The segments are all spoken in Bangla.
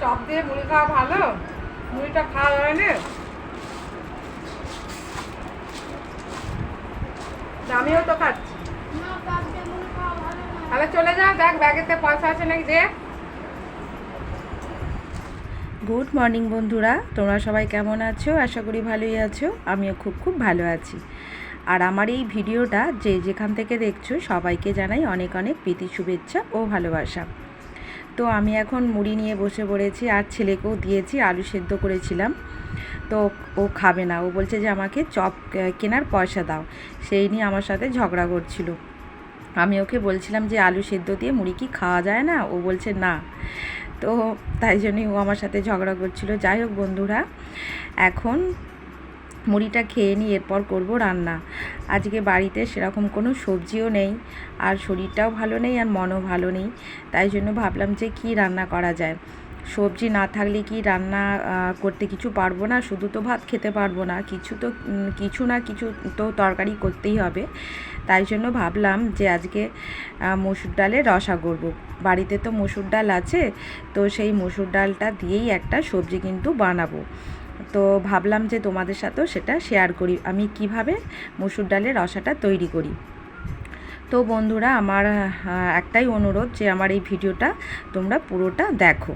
চপ দিয়ে মুড়ি খাওয়া ভালো? মুড়িটা খাওয়া হয় না? আমিও তো খাচ্ছি। তাহলে চলে যা দেখ ব্যাগেতে পয়সা আছে নাকি যে গুড মর্নিং বন্ধুরা। তোমরা সবাই কেমন আছো? আশা করি ভালোই আছো। আমিও খুব খুব ভালো আছি। আর আমার এই ভিডিওটা যে যেখান থেকে দেখছ, সবাইকে জানাই অনেক অনেক প্রীতি, শুভেচ্ছা ও ভালোবাসা। তো আমি এখন মুড়ি নিয়ে বসে পড়েছি আর ছেলেকেও দিয়েছি, আলু সেদ্ধ করেছিলাম। তো ও খাবে না, ও বলছে যে আমাকে চপ কেনার পয়সা দাও। সেই নিয়ে আমার সাথে ঝগড়া করছিল। আমি ওকে বলছিলাম যে আলু সেদ্ধ দিয়ে মুড়ি কি খাওয়া যায় না? ও বলছে না। তো তাই জন্যই ও আমার সাথে ঝগড়া করছিল। যাই হোক বন্ধুরা, এখন মুড়িটা খেয়ে নিই এরপর করব রান্না। আজকে বাড়িতে সেরকম কোনো সবজিও নেই, আর শরীরটাও ভালো নেই, আর মনও ভালো নেই। তাই জন্য ভাবলাম যে কি রান্না করা যায়। সবজি না থাকলে কি রান্না করতে কিছু পারব না? শুধু তো ভাত খেতে পারব না। কিছু তো কিছু না কিছু তো তরকারি করতেই হবে। তাই জন্য ভাবলাম যে আজকে মসুর ডালের রসা করব। বাড়িতে তো মসুর ডাল আছে, তো সেই মসুর ডালটা দিয়েই একটা সবজি কিন্তু বানাবো। তো ভাবলাম যে তোমাদের সাথেও সেটা শেয়ার করি। আমি কীভাবে মসুর ডালের রসাটা তৈরি করি? তো বন্ধুরা, আমার একটাই অনুরোধ যে আমার এই ভিডিওটা তোমরা পুরোটা দেখো।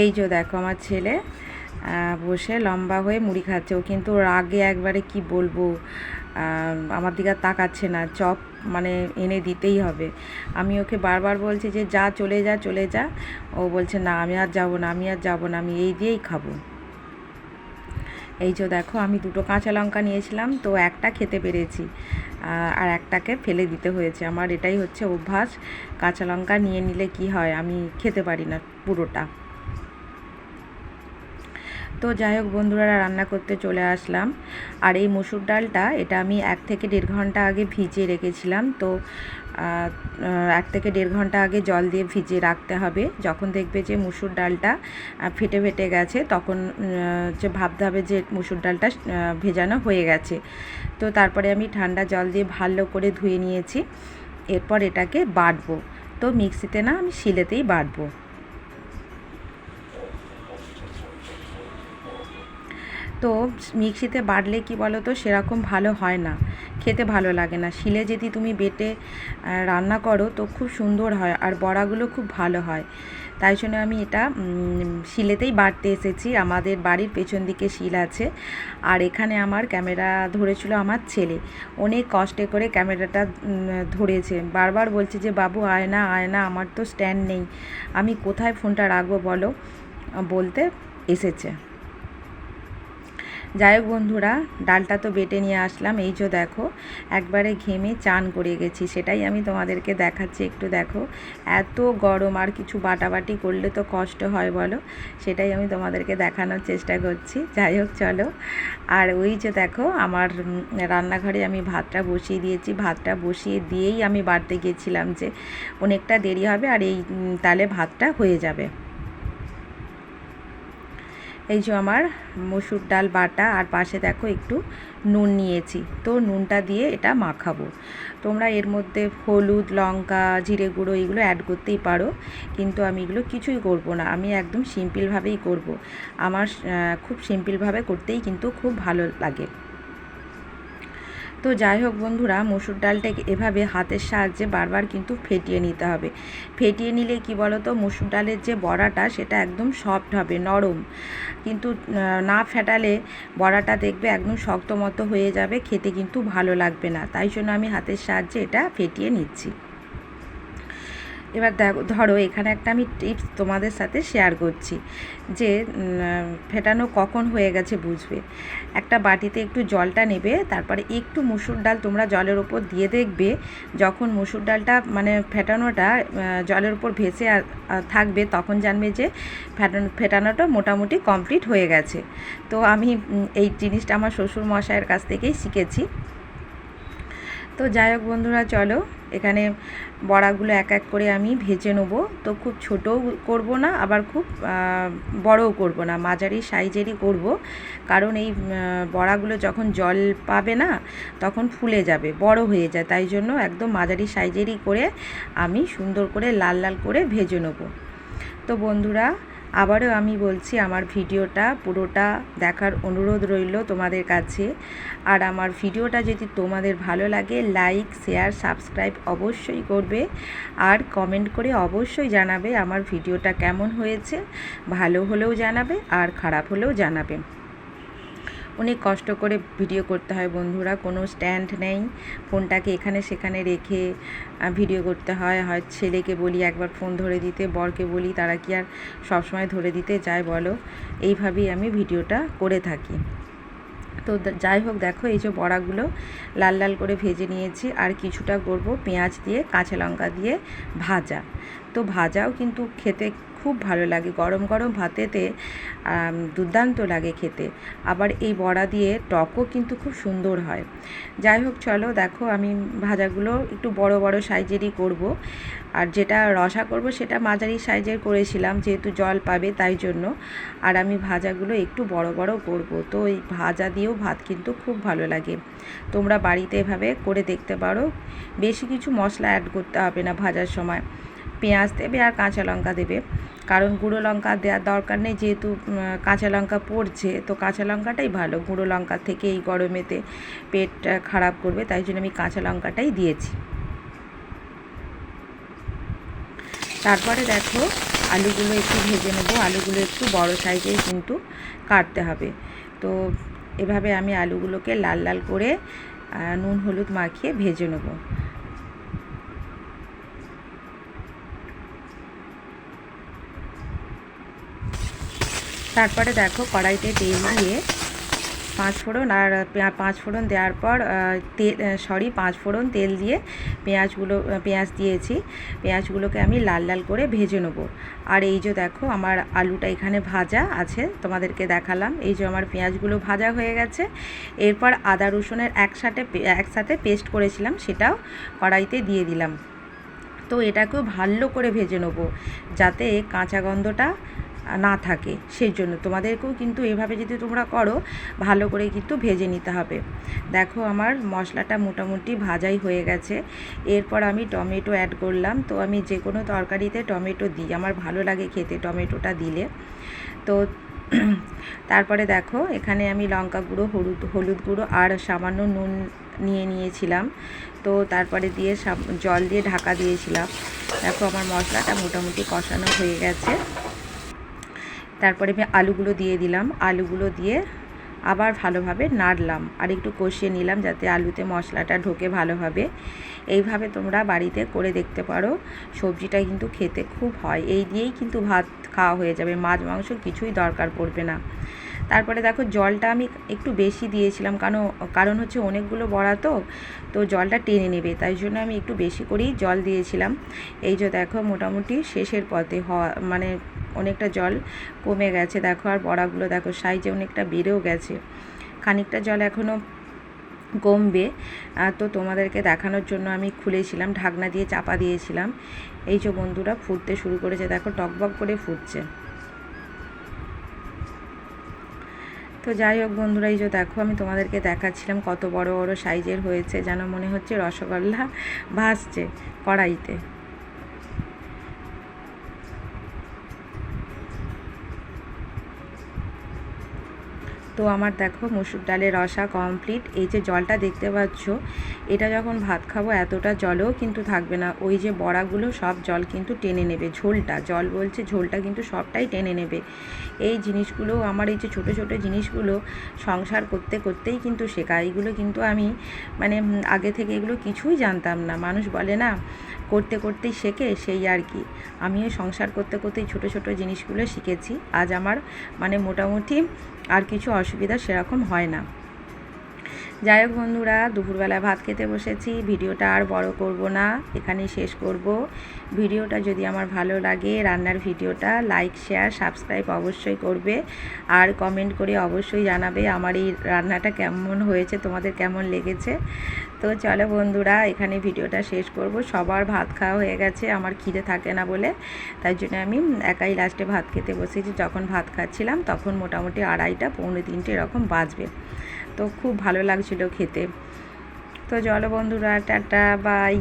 এই যে দেখো আমার ছেলে বসে লম্বা হয়ে মুড়ি খাচ্ছে। ও কিন্তু রাগে একবারে কি বলব? আমার দিকে তাকাচ্ছে না। চপ মানে এনে দিতেই হবে। আমি ওকে বারবার বলছি যে, যা, চলে যা চলে যা। ও বলছে, না, আমি আর যাব না, আমি আর যাব না, আমি এই দিয়েই খাব। এই যে দেখো, আমি দুটো কাঁচা লঙ্কা নিয়েছিলাম, তো একটা খেতে পেরেছি আর একটাকে ফেলে দিতে হয়েছে। আমার এটাই হচ্ছে অভ্যাস, কাঁচা লঙ্কা নিয়ে নিলে কি হয়, আমি খেতে পারি না পুরোটা। তো যাই হোক বন্ধুরা রান্না করতে চলে আসলাম। আর এই মসুর ডালটা, এটা আমি এক থেকে দেড় ঘণ্টা আগে ভিজিয়ে রেখেছিলাম। তো এক থেকে দেড় ঘণ্টা আগে জল দিয়ে ভিজিয়ে রাখতে হবে। যখন দেখবে যে মুসুর ডালটা ফেটে ফেটে গেছে, তখন যে ভাবতে হবে যে মুসুর ডালটা ভেজানো হয়ে গেছে। তো তারপরে আমি ঠান্ডা জল দিয়ে ভালো করে ধুয়ে নিয়েছি। এরপর এটাকে বাটবো। তো মিক্সিতে না, আমি শিলেতেই বাটবো। তো মিক্সিতে বাটলে কি বলো তো সেরকম ভালো হয় না। খেতে ভালো লাগে না। শিলে যদি তুমি বেটে রান্না করো তো খুব সুন্দর হয় আর বড়াগুলো খুব ভালো হয়। তাই জন্য আমি এটা শিলেতেই বাড়তে এসেছি। আমাদের বাড়ির পেছন দিকে শিল আছে। আর এখানে আমার ক্যামেরা ধরেছিল আমার ছেলে। অনেক কষ্টে করে ক্যামেরাটা ধরেছে। বারবার বলছে যে, বাবু, আয় না আয় না, আমার তো স্ট্যান্ড নেই। আমি কোথায় ফোনটা রাখব বলো? বলতে এসেছে। যাই হোক বন্ধুরা, ডালটা তো বেটে নিয়ে আসলাম। এই যে দেখো, একবারে ঘেমে চান করে গেছি। সেটাই আমি তোমাদেরকে দেখাচ্ছি। একটু দেখো, এত গরম আর কিছু বাটাবাটি করলে তো কষ্ট হয় বলো? সেটাই আমি তোমাদেরকে দেখানোর চেষ্টা করছি। যাই হোক, চলো। আর ওই যে দেখো, আমার রান্নাঘরে আমি ভাতটা বসিয়ে দিয়েছি। ভাতটা বসিয়ে দিয়েই আমি বাড়তে গিয়েছিলাম যে অনেকটা দেরি হবে আর এই তালে ভাতটা হয়ে যাবে। এই যে আমার মসুর ডাল বাটা, আর পাশে দেখো একটু নুন নিয়েছি। তো নুনটা দিয়ে এটা মাখাবো। তোমরা এর মধ্যে হলুদ, লঙ্কা, জিরে গুঁড়ো এগুলো অ্যাড করতেই পারো, কিন্তু আমি এগুলো কিছুই করব না। আমি একদম সিম্পলভাবেই করব। আমার খুব সিম্পলভাবে করতেই কিন্তু খুব ভালো লাগে। তো যাই হোক বন্ধুরা, মসুর ডালটাকে এভাবে হাতের সাহায্যে বারবার কিন্তু ফেটিয়ে নিতে হবে। ফেটিয়ে নিলে কি বলো তো মসুর ডালের যে বড়াটা সেটা একদম সফট হবে, নরম। কিন্তু না ফেটালে বড়াটা দেখবে একদম শক্ত মতো হয়ে যাবে, খেতে কিন্তু ভালো লাগবে না। তাই জন্য আমি হাতের সাহায্যে এটা ফেটিয়ে নিচ্ছি। এবার দেখো, ধরো এখানে একটা আমি টিপস তোমাদের সাথে শেয়ার করছি যে ফেটানো কখন হয়ে গেছে বুঝবে। একটা বাটিতে একটু জলটা নেবে, তারপরে একটু মুসুর ডাল তোমরা জলের ওপর দিয়ে দেখবে, যখন মুসুর ডালটা মানে ফেটানোটা জলের উপর ভেসে থাকবে, তখন জানবে যে ফেটানো, ফেটানোটা মোটামুটি কমপ্লিট হয়ে গেছে। তো আমি এই জিনিসটা আমার শ্বশুর মশাইয়ের কাছ থেকেই শিখেছি। তো যাই হোক বন্ধুরা, চলো এখানে বড়াগুলো এক এক করে আমি ভেজে নেব। তো খুব ছোটও করব না, আবার খুব বড়ও করব না, মাঝারি সাইজেরই করব। কারণ এই বড়াগুলো যখন জল পাবে না, তখন ফুলে যাবে, বড় হয়ে যায়। তাই জন্য একদম মাঝারি সাইজেরই করে আমি সুন্দর করে লাল লাল করে ভেজে নেব। তো বন্ধুরা আবারও আমি বলছি, আমার ভিডিওটা পুরোটা দেখার অনুরোধ রইল তোমাদের কাছে। আর আমার ভিডিওটা যদি তোমাদের ভালো লাগে লাইক শেয়ার সাবস্ক্রাইব অবশ্যই করবে। আর কমেন্ট করে অবশ্যই জানাবে আমার ভিডিওটা কেমন হয়েছে। ভালো হলেও জানাবে, আর খারাপ হলেও জানাবে। অনেক কষ্ট করে ভিডিও করতে হয় বন্ধুরা, কোনো স্ট্যান্ড নেই। ফোনটাকে এখানে সেখানে রেখে ভিডিও করতে হয়। হয় ছেলেকে বলি একবার ফোন ধরে দিতে, বরকে বলি তারা কি আর সবসময় ধরে দিতে যায় বলো? এইভাবেই আমি ভিডিওটা করে থাকি। তো যাই হোক দেখো, এই যে বড়াগুলো লাল লাল করে ভেজে নিয়েছি। আর কিছুটা করব পেঁয়াজ দিয়ে, কাঁচা লঙ্কা দিয়ে ভাজা। তো ভাজাও কিন্তু খেতে খুব ভালো লাগে। গরম গরম ভাতেতে দুর্দান্ত লাগে খেতে। আবার এই বড়া দিয়ে টকও কিন্তু খুব সুন্দর হয়। যাই হোক, চলো দেখো আমি ভাজাগুলো একটু বড় বড় সাইজেরই করব। আর যেটা রসা করব সেটা মাঝারি সাইজের করেছিলাম, যেহেতু জল পাবে তাই জন্য। আর আমি ভাজাগুলো একটু বড় বড় করব। তো এই ভাজা দিয়েও ভাত কিন্তু খুব ভালো লাগে। তোমরা বাড়িতে এভাবে করে দেখতে পারো। বেশি কিছু মশলা অ্যাড করতে হবে না ভাজার সময়। পেঁয়াজ দেবে আর কাঁচা লঙ্কা দেবে। কারণ গুঁড়ো লঙ্কা দেওয়ার দরকার নেই, যেহেতু কাঁচা লঙ্কা পড়ছে, তো কাঁচা লঙ্কাটাই ভালো। গুঁড়ো লঙ্কা থেকে এই গরমেতে পেট খারাপ করবে, তাই জন্য আমি কাঁচা লঙ্কাটাই দিয়েছি। তারপরে দেখো, আলুগুলো একটু ভেজে নেব। আলুগুলো একটু বড় সাইজের কিন্তু কাটতে হবে। তো এভাবে আমি আলুগুলোকে লাল লাল করে নুন, হলুদ মাখিয়ে ভেজে নেব। তারপরে দেখো কড়াইতে তেল দিয়ে পাঁচ ফোড়ন আর পাঁচ ফোড়ন দেওয়ার পর তেল সরি পাঁচ ফোড়ন তেল দিয়ে পেঁয়াজগুলো পেঁয়াজ দিয়েছি। পেঁয়াজগুলোকে আমি লাল লাল করে ভেজে নেব। আর এই যে দেখো আমার আলুটা এখানে ভাজা আছে, তোমাদেরকে দেখালাম। এই যে আমার পেঁয়াজগুলো ভাজা হয়ে গেছে। এরপর আদা রসুনের একসাথে একসাথে পেস্ট করেছিলাম, সেটাও কড়াইতে দিয়ে দিলাম। তো এটাকেও ভালো করে ভেজে নেব, যাতে কাঁচা গন্ধটা না থাকে সেই জন্য তোমাদেরকেও কিন্তু এভাবে যদি তোমরা করো, ভালো করে কিন্তু ভেজে নিতে হবে। দেখো আমার মশলাটা মোটামুটি ভাজাই হয়ে গেছে। এরপর আমি টমেটো অ্যাড করলাম। তো আমি যে কোনো তরকারিতে টমেটো দিই। আমার ভালো লাগে খেতে টমেটোটা দিলে। তো তারপরে দেখো, এখানে আমি লঙ্কা গুঁড়ো, হলুদ হলুদ গুঁড়ো আর সামান্য নুন নিয়ে নিয়েছিলাম। তো তারপরে দিয়ে জল দিয়ে ঢাকা দিয়েছিলাম। দেখো আমার মশলাটা মোটামুটি কষানো হয়ে গেছে। তারপরে আমি আলুগুলো দিয়ে দিলাম। আলুগুলো দিয়ে আবার ভালোভাবে নাড়লাম। আর একটু কষিয়ে নিলাম যাতে আলুতে মশলাটা ঢোকে ভালোভাবে। এইভাবে তোমরা বাড়িতে করে দেখতে পারো। সবজিটা কিন্তু খেতে খুব হয়। এই দিয়েই কিন্তু ভাত খাওয়া হয়ে যাবে। মাছ, মাংস কিছুই দরকার পড়বে না। তারপরে দেখো জলটা আমি একটু বেশি দিয়েছিলাম, কারণ কারণ হচ্ছে অনেকগুলো বড়া তো তো জলটা টেনে নেবে, তাই জন্য আমি একটু বেশি করেই জল দিয়েছিলাম। এই যে দেখো মোটামুটি শেষের পথে হওয়া মানে অনেকটা জল কমে গেছে, দেখো আর বড়াগুলো দেখো সাইজে অনেকটা বেড়েও গেছে। খানিকটা জল এখনও কমবে তো তোমাদেরকে দেখানোর জন্য আমি খুলেছিলাম, ঢাকনা দিয়ে চাপা দিয়েছিলাম। এই যে বন্ধুরা ফুটতে শুরু করেছে, দেখো টকবক করে ফুটছে। তো যাই হোক বন্ধুরা, এই যে দেখো আমি তোমাদেরকে দেখাচ্ছিলাম কত বড় বড় সাইজের হয়েছে, যেন মনে হচ্ছে রসগোল্লা ভাসছে কড়াইতে। তো আমার দেখো মসুর ডালের রসা কমপ্লিট এই যে জলটা দেখতে পাচ্ছ, এটা যখন ভাত খাব এতটা জলও কিন্তু থাকবে না। ওই যে বড়াগুলো সব জল কিন্তু টেনে নেবে, ঝোলটা। জল বলছে ঝোলটা কিন্তু সবটাই টেনে নেবে। এই জিনিসগুলো আমার এই যে ছোটো ছোটো জিনিসগুলো সংসার করতে করতেই কিন্তু শেখা এইগুলো কিন্তু আমি মানে আগে থেকে এগুলো কিছুই জানতাম না। মানুষ বলে না, করতে করতেই শেখে সেই আর কি। আমিও সংসার করতে করতেই ছোটো ছোটো জিনিসগুলো শিখেছি। আজ আমার মানে মোটামুটি আর কিছু অসুবিধা সেরকম হয় না। যাই হোক বন্ধুরা, দুপুরবেলায় ভাত খেতে বসেছি, ভিডিওটা আর বড় করব না, এখানেই শেষ করব। ভিডিওটা যদি আমার ভালো লাগে, রান্নার ভিডিওটা লাইক শেয়ার সাবস্ক্রাইব অবশ্যই করবে, আর কমেন্ট করে অবশ্যই জানাবে আমার এই রান্নাটা কেমন হয়েছে, তোমাদের কেমন লেগেছে। তো চলো বন্ধুরা, এখানে ভিডিওটা শেষ করব। সবার ভাত খাওয়া হয়ে গেছে, আমার খিদে থাকে না বলে। তাই জন্য আমি একাই লাস্টে ভাত খেতে বসেছি। যখন ভাত খাচ্ছিলাম, তখন মোটামুটি আড়াইটা, পৌনে তিনটে এরকম বাজবে। তো খুব ভালো লাগছিল খেতে। তো চলো বন্ধুরা টাটা বাই